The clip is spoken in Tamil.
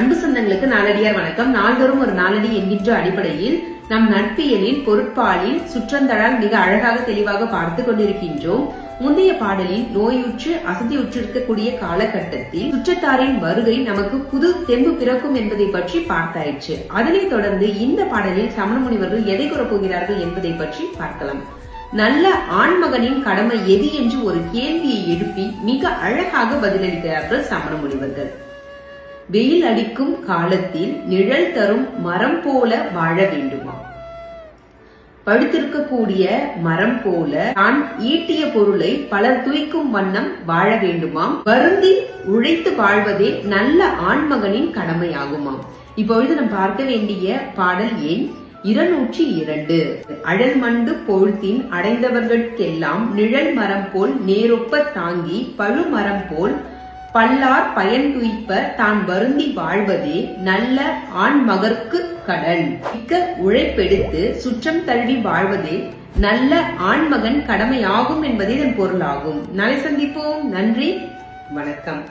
அன்பு சொந்தங்களுக்கு நாளடியார் வணக்கம். நாள்தோறும் ஒரு நாளடி என்கின்ற அடிப்படையில் நம் நட்பியலின் பொருட்பாலில் சுற்றந்தழால் மிக அழகாக தெளிவாக பார்த்து கொண்டிருக்கின்றோம். முந்தைய பாடலில் நோயுற்று அசதியுற்றிருக்கக்கூடிய காலகட்டத்தில் சுற்றத்தாரின் வருகை நமக்கு புது தெம்பு பிறக்கும் என்பதை பற்றி பார்த்தாயிற்று. அதனைத் தொடர்ந்து இந்த பாடலில் சமண முனிவர்கள் எதை கூறப்போகிறார்கள் என்பதை பற்றி பார்க்கலாம். நல்ல ஆண்மகனின் கடமை எது என்று ஒரு கேள்வியை எழுப்பி மிக அழகாக பதிலளிக்கிறார்கள் சமண முனிவர்கள் வெயில் அடிக்கும் காலத்தில் நிழல் தரும் மரம் போல வாழ வேண்டுமா? படுத்திருக்கக்கூடிய மரம் போல தான் ஈட்டிய பொருளை பலர் துய்க்கும் வண்ணம் வாழ வேண்டுமாம் வருந்தி உழைத்து வாழ்வதே நல்ல ஆண்மகனின் கடமையாகுமாம் இப்பொழுது நாம் பார்க்க வேண்டிய பாடல் எண் இருநூற்றி இரண்டு. அழல் மண்டு பொழுத்தின் அடைந்தவர்களுக்கெல்லாம் நிழல் மரம் போல் நேரொப்ப தாங்கி பழு மரம் போல் பல்லார் பயன் துய்ப்ப தான் வருந்தி வாழ்வதே நல்ல ஆண்மகர்க்கு கடன் மிக்க உழைப்பெடுத்து சுற்றம் தழுவி வாழ்வதே நல்ல ஆண்மகன் கடமையாகும் என்பதே இதன் பொருளாகும். நாளை சந்திப்போம். நன்றி. வணக்கம்.